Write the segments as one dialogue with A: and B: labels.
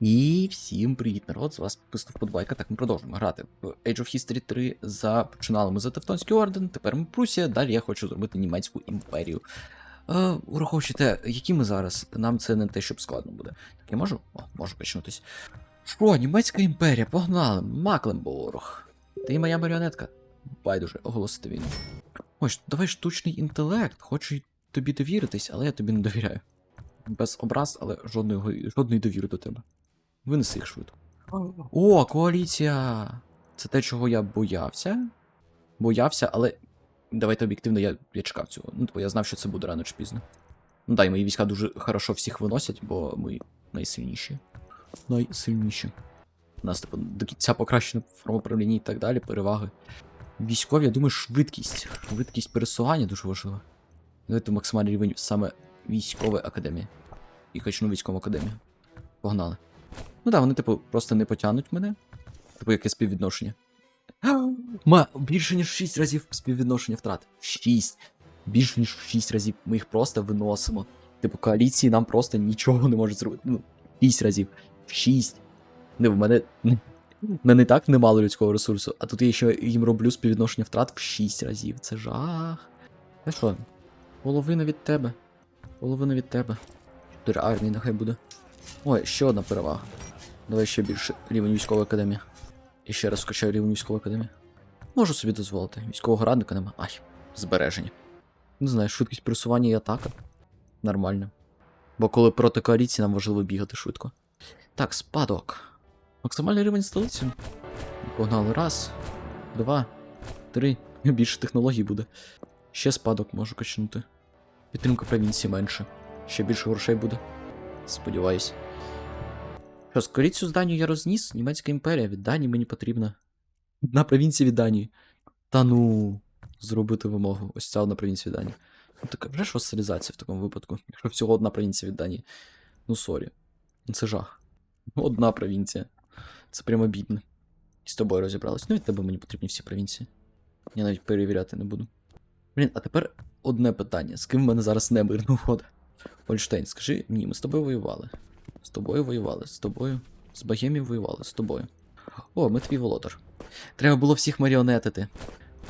A: І всім привіт, народ! З вас підписав Подбайка. Так, ми продовжуємо грати в Age of History 3. Започинали ми за Тевтонський орден, тепер ми Прусія, далі я хочу зробити німецьку імперію. Е, ураховуючи те, які ми зараз, нам це не те, щоб складно буде. Так, я можу? О, можу качнутись. Що, німецька імперія, погнали! Макленборг. Ти моя маріонетка. Байдуже, оголосити війну. Ось, давай штучний інтелект, хочу тобі довіритись, але я тобі не довіряю. Без образ, але жодної, жодної довіри до тебе. Винеси їх швидко. О, коаліція! Це те, чого я боявся. Боявся, але. Давайте об'єктивно, я, я чекав цього. Ну, типу, я знав, що це буде рано чи пізно. Ну дай, мої війська дуже хорошо всіх виносять, бо ми найсильніші. Найсильніші. У нас, типу, до кінця покращено форма управління і так далі, переваги. Військові, я думаю, швидкість. Швидкість пересування дуже важлива. Давайте максимальний рівень саме військової академії. І качну військову академію. Погнали. Ну так, вони, типу, просто не потягнуть мене. Типу, яке співвідношення. Ма, більше ніж 6 разів співвідношення втрат. 6. Більше ніж 6 разів. Ми їх просто виносимо. Типу, коаліції нам просто нічого не можуть зробити. Ну, 6 разів. 6. Не, в мене. В мене і так немало людського ресурсу, а тут я ще їм роблю співвідношення втрат в 6 разів. Це жах. Та що? Половина від тебе. Половина від тебе. Чотири армії нехай буде. Ой, ще одна перевага. Давай ще більше рівень військової академії. І ще раз скачаю рівень військової академії. Можу собі дозволити. Військового радника нема. Ай, збереження. Не знаю, швидкість пересування і атака. Нормально. Бо коли проти коаліції нам важливо бігати швидко. Так, спадок. Максимальний рівень столиці. Погнали. Раз, два, три. Більше технологій буде. Ще спадок можу качнути. Підтримка провінції менше. Ще більше грошей буде. Сподіваюсь. Що, скоріцю з Данію я розніс? Німецька імперія від Данії мені потрібна. Одна провінція від Данії. Та ну, зробити вимогу. Ось ця одна провінція від Данії. Ну така вже ж васалізація в такому випадку. Якщо всього одна провінція від Данії. Ну сорі. Ну, Це жах. Ну, Одна провінція. Це прямо бідно. І з тобою розібрались. Ну від тебе мені потрібні всі провінції. Я навіть перевіряти не буду. Блін, а тепер одне питання. З ким в мене зараз не мирна угода? Ольштейн, скажи мені, ми з тобою воювали. З тобою воювали, з тобою. З Богемів воювали, з тобою. О, ми твій володар. Треба було всіх маріонетити.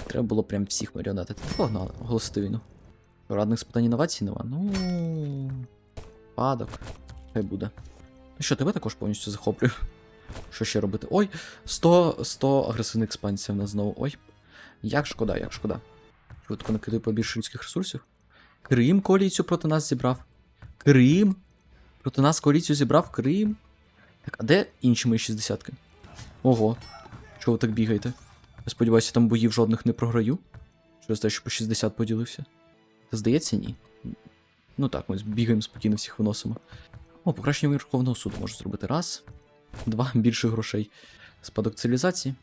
A: Треба було прям всіх маріонетити. Погнали, оголосити війну. Радних з питань інновацій нема. Ну. Падок. Хай буде. Ну що, тебе також повністю захоплюю. Що ще робити? Ой, 100, 100 агресивних експансій в нас знову. Ой. Як шкода, як шкода. Швидко накидаю побільше людських ресурсів. Крим коаліцію проти нас зібрав. Крим. Проти нас коаліцію зібрав Крим. Так, а де інші мої 60-ки? Ого. Чого ви так бігаєте? Я сподіваюся, там боїв жодних не програю. Через те, що по 60 поділився. Та здається, ні. Ну так, ми бігаємо спокійно всіх виносимо. О, покращення Верховного суду можу зробити. Раз. Два, більше грошей. Спадок цивілізації.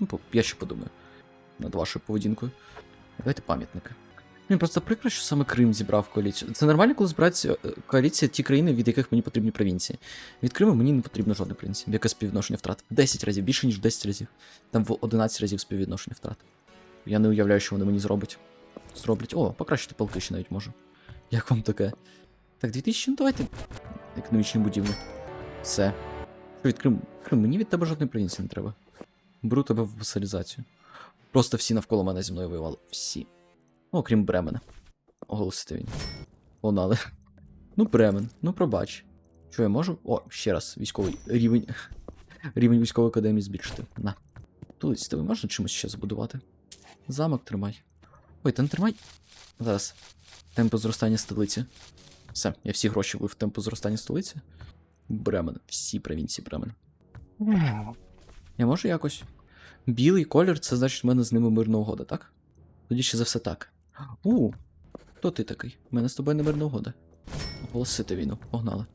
A: Ну, я ще подумаю. Над вашою поведінкою. Давайте пам'ятники. Мені просто прикро, що саме Крим зібрав коаліцію. Це нормально, коли збирається е, коаліція ті країни, від яких мені потрібні провінції. Від Криму мені не потрібно жодної провінції. Яке співвідношення втрат? 10 разів, більше, ніж 10 разів. Там в 11 разів співвідношення втрат. Я не уявляю, що вони мені зроблять. Зроблять. О, покращити полки ще навіть можу. Як вам таке? Так, 2000, ну давайте. Економічні будівлі. Все. Що від Крим? Крим, мені від тебе жодної провінції не треба. Беру тебе в васалізацію. Просто всі навколо мене зі мною воювали. Всі. Ну, окрім Бремена. Оголосити він. Погнали. Ну, Бремен, ну пробач. Що я можу? О, ще раз, військовий рівень. Рівень військової академії збільшити. На. Тут з тебе можна чимось ще забудувати? Замок тримай. Ой, та не тримай. Зараз. Темпо зростання столиці. Все, я всі гроші вив в темпо зростання столиці. Бремен. Всі провінції Бремен. Я можу якось? Білий колір, це значить, в мене з ними мирна угода, так? Тоді ще за все так. У, хто ти такий? У мене з тобою не мирна угода. Оголосити війну, погнали.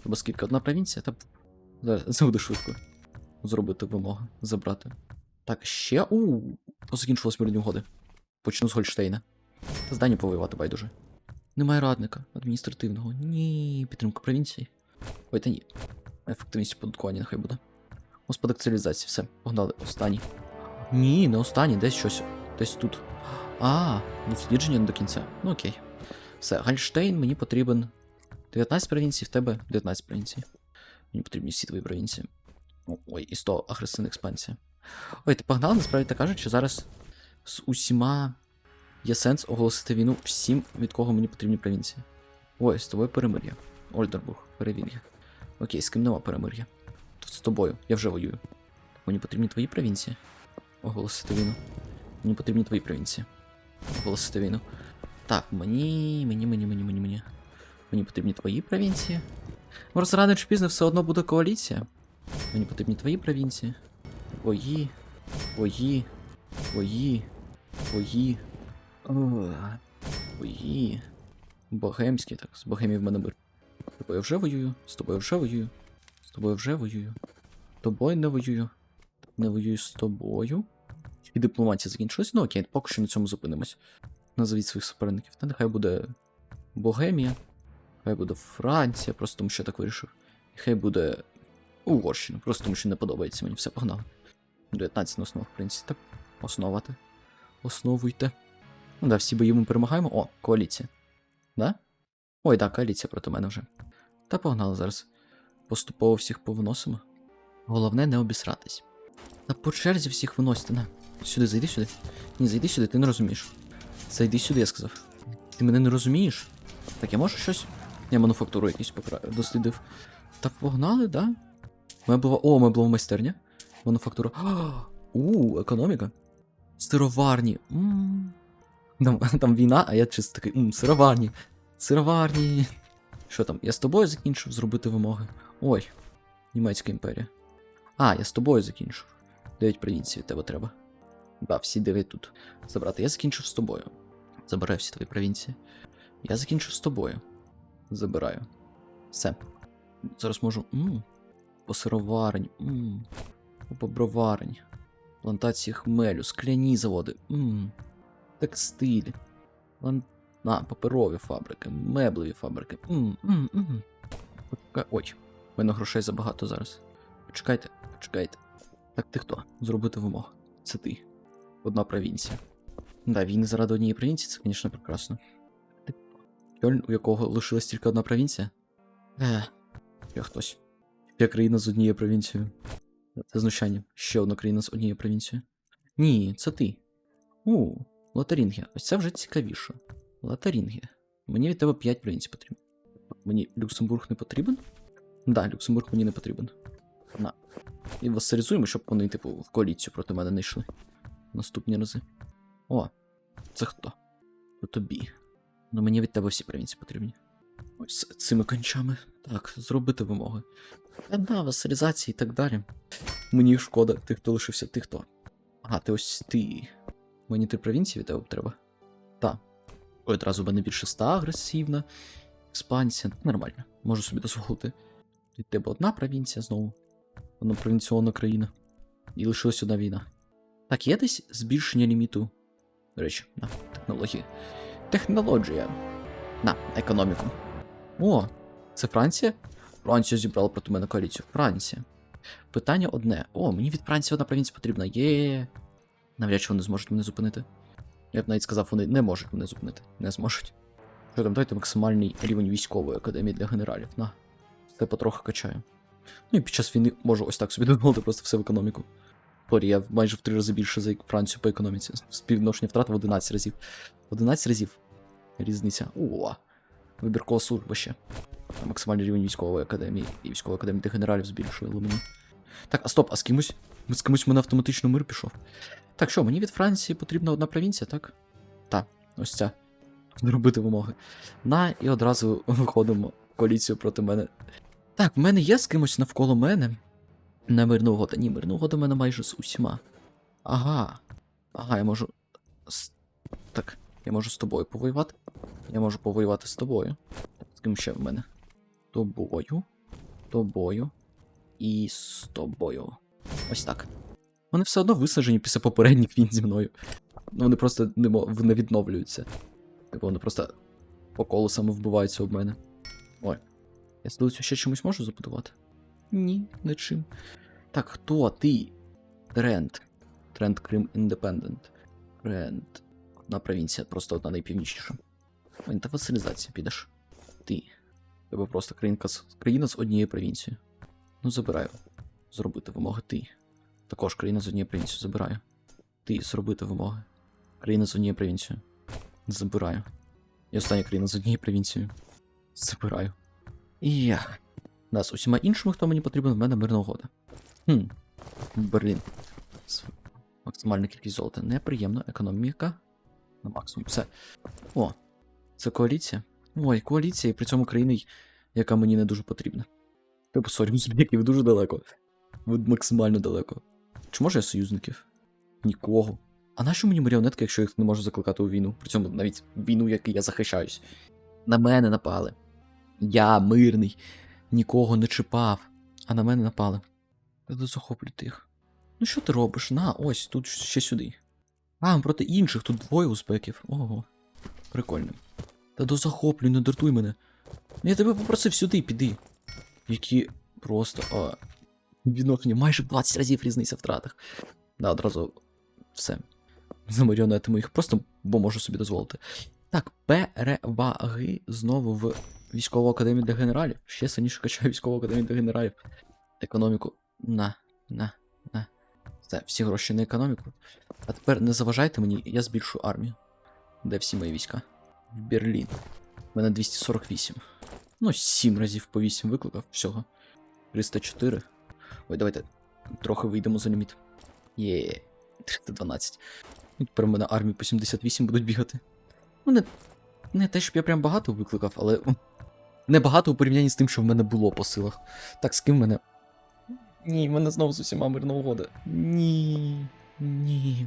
A: Треба скільки одна провінція, та зараз швидко. Зробити вимоги, забрати. Так, ще. У, закінчилась мирні угоди. Почну з Гольштейна. Та здання повоювати байдуже. Немає радника адміністративного. Ні, підтримка провінції. Ой, та ні. Ефективність податкування нехай буде. Господик цивілізації, все, погнали. Останній. Ні, не останній, десь щось. Десь тут. А, не до кінця. Ну окей. Все, Гальштейн мені потрібен. 19 провінцій, в тебе 19 провінцій. Мені потрібні всі твої провінції. Ой, і 100 агресивна експансія. Ой, ти погнали, насправді так кажуть, що зараз з усіма є сенс оголосити війну всім, від кого мені потрібні провінції. Ой, з тобою перемир'я. Ольдербург, перевір'я. Окей, з ким нема перемир'я. З тобою, я вже воюю. Мені потрібні твої провінції. Оголосити війну. Мені потрібні твої провінції. Оголосити війну. Так, мені, мені, мені, мені, мені, мені. Мені потрібні твої провінції. Може, рано чи пізно все одно буде коаліція. Мені потрібні твої провінції. Твої. Твої. Твої. Твої. Твої. Богемські, так, з Богемії в мене мир. З тобою вже воюю, з тобою вже воюю. З тобою вже воюю. З тобою не воюю. Не воюю з тобою. І дипломатія закінчилась. Ну окей, поки що на цьому зупинимось. Назвіть своїх суперників. Та нехай буде Богемія. Хай буде Франція, просто тому що я так вирішив. І хай буде Угорщина, просто тому що не подобається мені все погнали. 19 на основах, в принципі, так. Основати. Основуйте. Ну да, всі бої ми перемагаємо. О, коаліція. Да? Ой, да, коаліція проти мене вже. Та погнали зараз. Поступово всіх повиносимо. Головне не обісратись. Та по черзі всіх виносити, на. Сюди, зайди сюди. Ні, зайди сюди, ти не розумієш. Зайди сюди, я сказав. Ти мене не розумієш? Так, я можу щось. Я мануфактуру якусь покра... дослідив. Та погнали, да? Меблова. О, меблова майстерня. Мануфактура. У, економіка. Сироварні. м Там, там війна, а я чисто такий. м сироварні. Сироварні. Що там? Я з тобою закінчив зробити вимоги. Ой, Німецька імперія. А, я з тобою закінчив. Дев'ять провінцій тебе треба. Да, всі дев'ять тут. Забрати. Я закінчив з тобою. Забираю всі твої провінції. Я закінчив з тобою. Забираю. Все. Зараз можу. М, по сироварень. М. Плантації хмелю, скляні заводи. М, текстиль. Лан... А, паперові фабрики, меблеві фабрики. М, м, м. Почекай- Ой, в мене грошей забагато зараз. Почекайте, почекайте. Так ти хто? Зробити вимог. Це ти. Одна провінція. Да, війни заради однієї провінції, це, звісно, прекрасно. Кьольн, у якого лишилась тільки одна провінція? Е, я хтось. Я країна з однією провінцією. Це знущання. Ще одна країна з однією провінцією. Ні, це ти. У, Лотарінгія. Ось це вже цікавіше. Лотарінгія. Мені від тебе 5 провінцій потрібно. Мені Люксембург не потрібен? Да, Люксембург мені не потрібен. На. І вассалізуємо, щоб вони, типу, в коаліцію проти мене не йшли. Наступні рази. О, це хто? То тобі. Ну мені від тебе всі провінції потрібні. Ось цими кончами. Так, зробити вимоги. Да, вассалізації і так далі. Мені шкода, тих, хто лишився, ти хто? Ага, ти ось ти. Мені три провінції від тебе треба. Та. Одразу мене більше ста агресивна. Експансія. Нормально. Можу собі дозволити. Від тебе одна провінція знову. Однопровінційна країна. І лишилась одна війна. Так, є десь збільшення ліміту. До речі, на технології. Технологія. На, економіку. О, це Франція? Франція зібрала проти мене коаліцію. Франція. Питання одне. О, мені від Франції одна провінція потрібна. Є. Навряд чи вони зможуть мене зупинити. Я б навіть сказав, вони не можуть мене зупинити. Не зможуть. Що там, дайте максимальний рівень військової академії для генералів. На. Це потроху качаю. Ну і під час війни можу ось так собі дозволити просто все в економіку. Сорі, я майже в три рази більше за Францію по економіці. Співвідношення втрат в 11 разів. 11 разів. Різниця. О, вибіркова служба ще. Максимальний рівень військової академії і військової академії для генералів збільшили мені. Так, а стоп, а з кимось? З кимось в мене автоматично мир пішов. Так, що, мені від Франції потрібна одна провінція, так? Так, ось ця. Зробити вимоги. На, і одразу виходимо в коаліцію проти мене. Так, в мене є з кимось навколо мене. Не мирна угода. Ні, мирна угода в мене майже з усіма. Ага. Ага, я можу. З... Так, я можу з тобою повоювати. Я можу повоювати з тобою. З ким ще в мене? Тобою. Тобою. І з тобою. Ось так. Вони все одно висаджені після попередніх війн зі мною. Ну, Вони просто не, не відновлюються. Типу вони просто по колу саме вбиваються об мене. Ой. Я столицю ще чимось можу забудувати? Ні, не чим. Так, хто ти? Тренд. Тренд Крим Індепендент. Тренд. Одна провінція, просто одна найпівнічніша. Та василізація підеш. Ти. Тебе просто країнка з... країна з однією провінцією. Ну, забираю. Зробити вимоги ти. Також країна з однією провінцією забираю. Ти зробити вимоги. Країна з однією провінцією. Забираю. І остання країна з однією провінцією. Забираю. І я. Да, з усіма іншими, хто мені потрібен, в мене мирна угода. Хм. Берлін. Максимальна кількість золота. Неприємно. Економіка. На максимум. Все. О, це коаліція. Ой, коаліція, і при цьому країна, яка мені не дуже потрібна. Типу, сорі, збіки, дуже далеко. Максимально далеко. Чи може я союзників? Нікого. А нащо мені маріонетки, якщо їх не можу закликати у війну? При цьому навіть війну, яку я захищаюсь. На мене напали. Я мирний, нікого не чіпав, а на мене напали. Треба захоплювати їх. Ну що ти робиш? На, ось, тут ще сюди. А, проти інших, тут двоє узбеків. Ого. Прикольно. Та дозахоплюй, не дратуй мене. Я тебе попросив сюди, піди. Які просто. А, відношення майже 20 разів різниця втратах. Да, одразу все. Замаріонетимо їх просто, бо можу собі дозволити. Так, переваги знову в військову академію для генералів. Ще сильніше качаю військову академію для генералів. Економіку. На, на, на. Все, всі гроші на економіку. А тепер не заважайте мені, я збільшу армію. Де всі мої війська? В Берлін. У мене 248. Ну, 7 разів по 8 викликав всього. 304. Ой, давайте трохи вийдемо за ліміт. Є. 312. Ну, Тепер у мене армії по 78 будуть бігати. Ну, не, не те, щоб я прям багато викликав, але. Не багато у порівнянні з тим, що в мене було по силах. Так, з ким в мене. Ні, в мене знову з усіма мирна угода. Ні. Ні.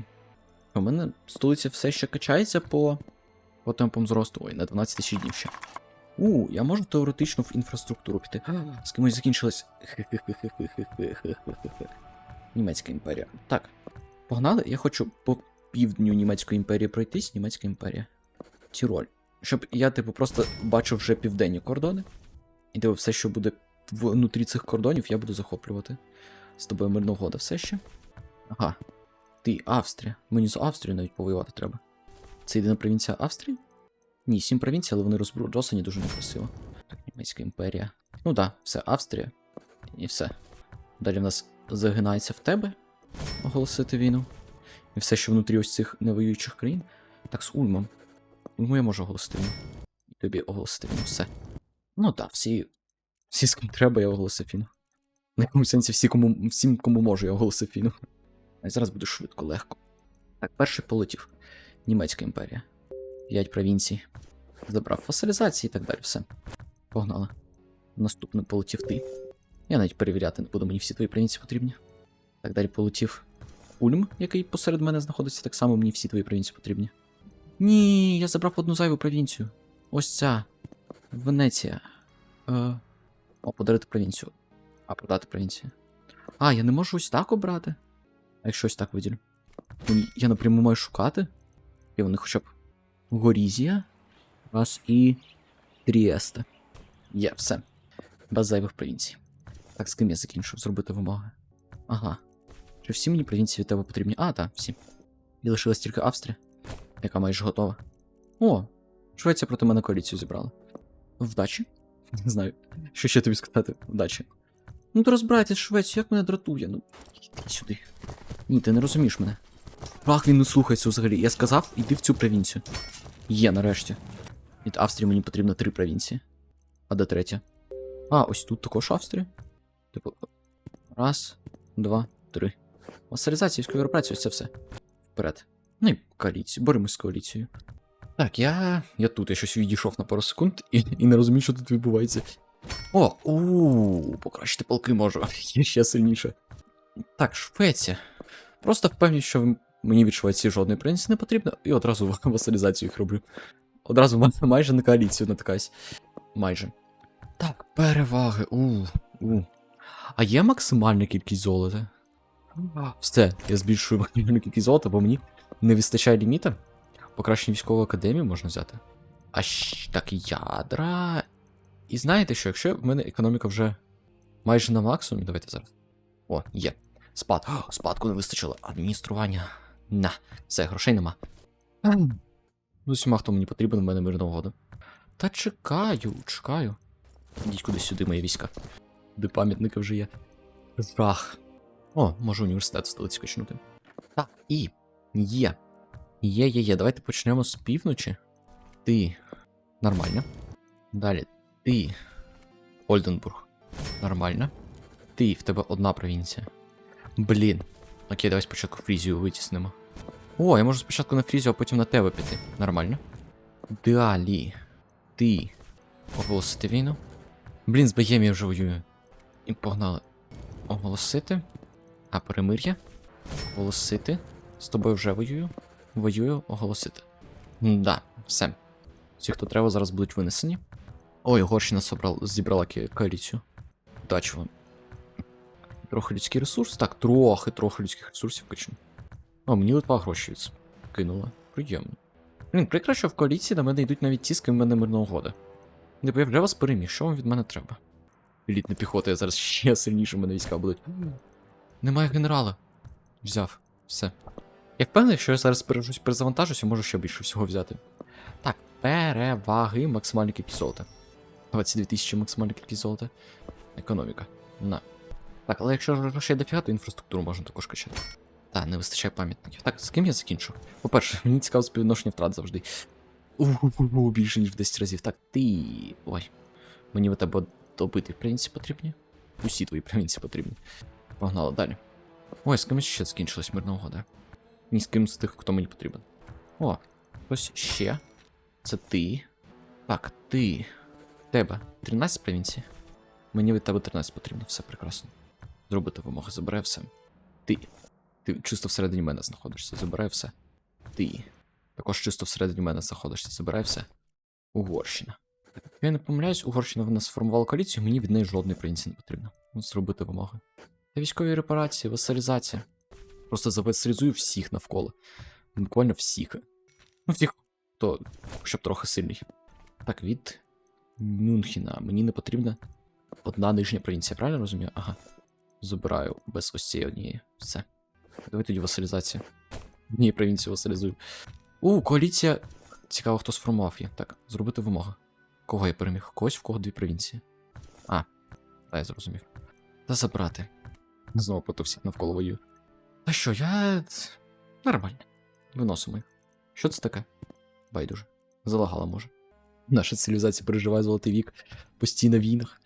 A: У мене столиця все ще качається по. по темпам зросту. Ой, на 12 тисяч днів ще. У, я можу теоретично в інфраструктуру піти. З кимось закінчилась. Німецька імперія. Так. Погнали, я хочу по півдню Німецької імперії пройтись, Німецька імперія. Тіроль. Щоб я, типу, просто бачив вже південні кордони. І типу, все, що буде внутрі цих кордонів, я буду захоплювати. З тобою мирна угода все ще. Ага. Ти Австрія. Мені з Австрією навіть повоювати треба. Це єдина провінція Австрії? Ні, сім провінцій, але вони розброджені дуже некрасиво. Німецька імперія. Ну да, все, Австрія. І все. Далі в нас загинається в тебе оголосити війну. І все, що внутрі ось цих невоюючих країн. Так, з Ульмом. Ульму я можу оголосити. І тобі оголосити війну, все. Ну так, всі. Всі, з ким треба, я оголосив війну. В якомусь сенсі всі, кому, всім, кому можу, я оголосив війну. А зараз буде швидко, легко. Так, перший полетів. Німецька імперія. П'ять провінцій. Забрав фасилізації і так далі, все. Погнали. Наступний полетів ти. Я навіть перевіряти не буду, мені всі твої провінції потрібні. Так далі полетів Ульм, який посеред мене знаходиться, так само мені всі твої провінції потрібні. Ні, я забрав одну зайву провінцію. Ось ця. Венеція. Е... О, подарити провінцію. А, продати провінцію. А, я не можу ось так обрати. А якщо ось так виділю. Ну, Я напряму маю шукати. І вони хоча б. Горізія. Раз і. Трієста. Є, все. Без зайвих провінцій. Так, з ким я закінчив зробити вимоги. Ага. Чи всі мені провінції від тебе потрібні? А, так, всі. І лишилась тільки Австрія, яка майже готова. О, Швеція проти мене коаліцію зібрала. Вдачі? Не знаю. Що ще тобі сказати? Вдачі. Ну то розбирайтесь Швецію, як мене дратує. Ну, іди сюди. Ні, ти не розумієш мене. Ах, він не слухається взагалі. Я сказав, іди в цю провінцію. Є, нарешті. Від Австрії мені потрібно три провінції. А де третя? А, ось тут також Австрія. Типу. Раз, два, три. Васалізація військової операції, ось це все. Вперед. Ну і коаліцію. Боремось з коаліцією. Так, я. Я тут, я щось відійшов на пару секунд і, і не розумію, що тут відбувається. О, у покращити полки можу. Є ще сильніше. Так, Швеція. Просто впевнений, що мені від Швеції жодної провінції не потрібно, і одразу васалізацію їх роблю. Одразу майже на коаліцію натикаюсь. Майже. Так, переваги. У, у. А є максимальна кількість золота? Все, я збільшую максимальну кількість золота, бо мені не вистачає ліміта. Покращення військову академію можна взяти. А щ, так, ядра. І знаєте що, якщо в мене економіка вже майже на максимумі, давайте зараз. О, є. Спад. О, спадку не вистачило. Адміністрування. На, все, грошей нема. Ем. З усіма, хто мені потрібен, в мене мирна угода. Та чекаю, чекаю. Ідіть кудись сюди, мої війська. де пам'ятники вже є. Жах. О, можу університет в столиці качнути. Так, і є. Є, є, є. Давайте почнемо з півночі. Ти. Нормально. Далі. Ти. Ольденбург. Нормально. Ти, в тебе одна провінція. Блін. Окей, давай спочатку Фрізію витіснимо. О, я можу спочатку на Фрізію, а потім на тебе піти. Нормально. Далі. Ти. Оголосити війну. Блін, з Богемією вже воюю. І погнали. Оголосити. А перемир'я. Оголосити. З тобою вже воюю. Воюю, оголосити. Да, все. Всі, хто треба, зараз будуть винесені. Ой, Угорщина собрал, зібрала коаліцію. Удачі вам. Трохи людський ресурс. Так, трохи, трохи людських ресурсів качну. О, мені Литва гроші кинула. Приємно. Блін, прикро, що в коаліції до мене йдуть навіть ті, з ким мене мирна угода. Не вже вас переміг, що вам від мене треба? Елітна піхота, я зараз ще сильніше в мене війська будуть. Немає генерала. Взяв. Все. Я впевнений, що я зараз пережусь, перезавантажуся, можу ще більше всього взяти. Так, переваги, максимальна кількість золота. 22 тисячі максимальна кількість золота. Економіка. На. Так, але якщо грошей дофіга, то інфраструктуру можна також качати. Так, не вистачає пам'ятників. Так, з ким я закінчу? По-перше, мені цікаво співвідношення втрат завжди. У більше ніж в 10 разів. Так, ти. Ой. Мені в тебе добити провінції потрібні. Усі твої провінції потрібні. Погнали далі. Ой, з кимось ще закінчилась мирна угода. Ні з ким з тих, хто мені потрібен. О, ось ще. Це ти. Так, ти. Тебе 13 провінцій. Мені від тебе 13 потрібно, все прекрасно. Зробити вимоги, забирай все. Ти. Ти чисто всередині мене знаходишся, забирай все. Ти. Також чисто всередині мене знаходишся, забирай все. Угорщина. Я не помиляюсь, Угорщина в нас сформувала коаліцію, мені від неї жодної провінції не потрібно. Зробити вимоги. Та військові репарації, васалізація. Просто завасалізую всіх навколо. Буквально всіх. Ну, всіх, хто щоб трохи сильний. Так, від Мюнхена. Мені не потрібна одна нижня провінція, правильно розумію? Ага. Забираю без ось цієї однієї. Все. Давай тоді васалізація. Ні, провінцію васалізую. У, коаліція. Цікаво, хто сформував її. Так, зробити вимогу. Кого я переміг? Когось, в кого дві провінції. А, та я зрозумів. Та забрати. Знову проти всіх навколо воюю. Та що, я. Нормально. Виносимо їх. Що це таке? Байдуже. Залагала, може. Наша цивілізація переживає золотий вік постійно в війнах.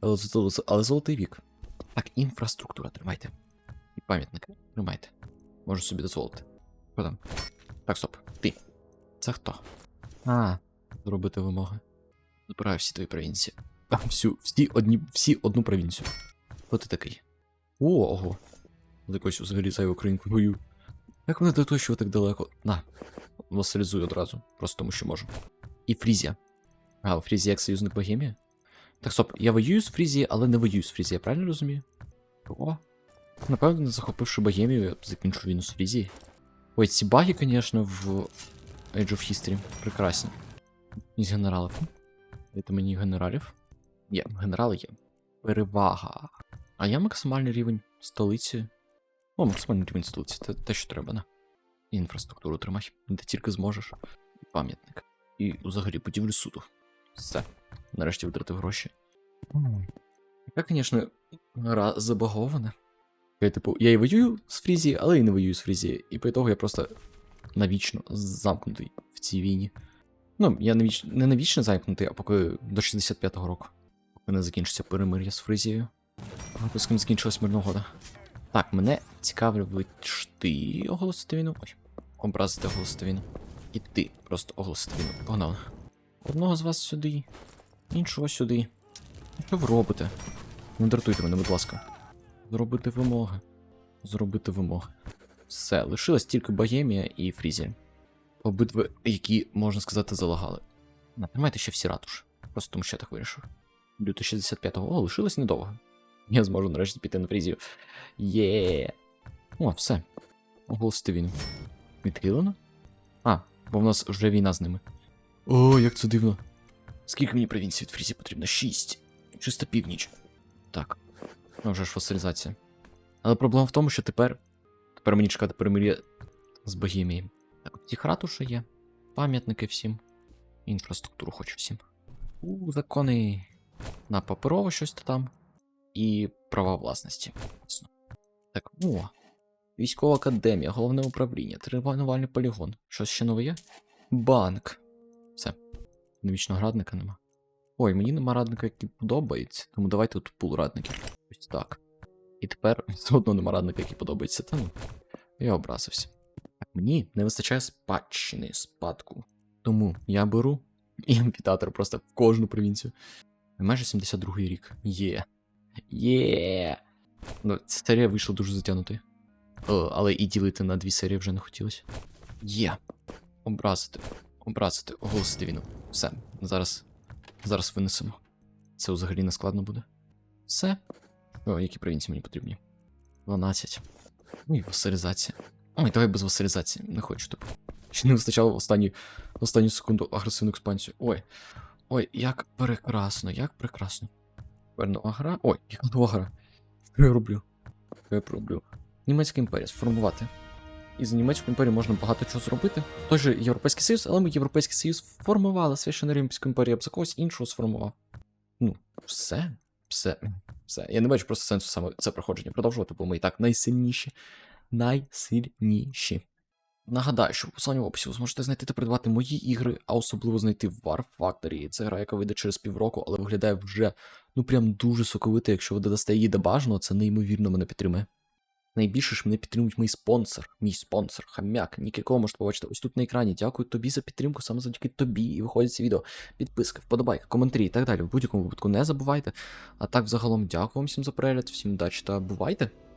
A: Але, але золотий вік. Так, інфраструктура, тримайте. І пам'ятники, тримайте. Можу собі дозволити. Що там? Так, стоп. Ти. Це хто? А, зробити вимоги. Забираю всі твої провінції. А, всю, всі, одні, всі одну провінцію. Хто ти такий? О, ого. З якоюсь взагалі зайву українку бою. Як мене до що так далеко? На. Васалізую одразу, просто тому що можу. І Фрізія. А, Фрізія як союзник Богемія? Так, стоп, я воюю з Фрізії, але не воюю з Фрізії, правильно розумію? О. Напевно, не захопивши Богемію, я закінчу війну з Фрізії. Ой, ці баги, звісно, в Age of History прекрасні. Із генералів. Дайте мені генералів. Є, генерали є. Перевага. А я максимальний рівень столиці. О, максимальний рівень столиці, це те, що треба, на. І інфраструктуру тримай, де тільки зможеш. І пам'ятник. І взагалі будівлю суду. Все. Нарешті витратив гроші. Яка, звісно, гра забагована. Я, типу, я і воюю з Фрізії, але і не воюю з Фрізії. І по того я просто навічно замкнутий в цій війні. Ну, я навіч... не навічно замкнутий, а поки до 65-го року. Поки не закінчиться перемир'я з з ким закінчилась мирна угода. Так, мене цікавить ти оголосити війну. Ой, образити оголосити війну. І ти просто оголосити війну. Погнали. Одного з вас сюди, іншого сюди. Що ви робите? Не дратуйте мене, будь ласка. Зробити вимоги. Зробити вимоги. Все, лишилась тільки Богемія і Фрізія. Обидва, які, можна сказати, залагали. Натримайте ще всі ратуші. Просто тому що я так вирішив. Люто 65-го, о, лишилось недовго. Я зможу нарешті піти на Фрізію. Є. О, все. Оголосити війну. Відхилено? А, бо в нас вже війна з ними. О, як це дивно. Скільки мені провінцій від Фрізії потрібно? Шість. Чисто північ. Так. Ну вже ж фасилізація. Але проблема в тому, що тепер. Тепер мені чекати перемир'я з Богемією. Так, ті ратуші є. Пам'ятники всім. Інфраструктуру хочу всім. У, закони. На паперово щось там. І права власності. Так, о. Військова академія, головне управління, тренувальний полігон. Щось ще нове є? Банк. Все. Навічного радника нема. Ой, мені нема радника, який подобається, тому давайте тут пул радників. Ось так. І тепер все одно нема радника, який подобається. Та ну. Я образився. Так, мені не вистачає спадщини, спадку. Тому я беру імпітатор просто в кожну провінцію. Майже 72-й рік. Є. Є. Ну, ця серія вийшла дуже затягнутою. Але і ділити на дві серії вже не хотілося. Є. Образити. Образити, оголосити війну. Все. Зараз. Зараз винесемо. Це взагалі не складно буде. Все. О, які провінції мені потрібні? 12. Ну і. Ой, давай без васалізації. Не хочу, типу. Ще не вистачало в останню, в останню секунду агресивну експансію. Ой. Ой, як прекрасно, як прекрасно. Верно, агра. Ой, яка нова гра. Що я роблю? Я роблю? Німецька імперія сформувати. І за німецьку імперію можна багато чого зробити. Той же Європейський Союз, але ми Європейський Союз формували Священну Римську імперію, я б за когось іншого сформував. Ну, все, все, все. Я не бачу просто сенсу саме це проходження продовжувати, бо ми і так найсильніші. Найсильніші. Нагадаю, що в посиланні в описі ви зможете знайти та придбати мої ігри, а особливо знайти War Factory. Це гра, яка вийде через півроку, але виглядає вже ну прям дуже соковита, Якщо ви додасте її до бажаного, це неймовірно мене підтримує. Найбільше ж мене підтримують мій спонсор, мій спонсор, хам'як, нік якого можете побачити ось тут на екрані. Дякую тобі за підтримку, саме завдяки тобі. І виходить це відео. Підписки, вподобайка, коментарі і так далі. В будь-якому випадку не забувайте. А так, взагалом, дякую вам всім за перегляд, всім удачі та бувайте!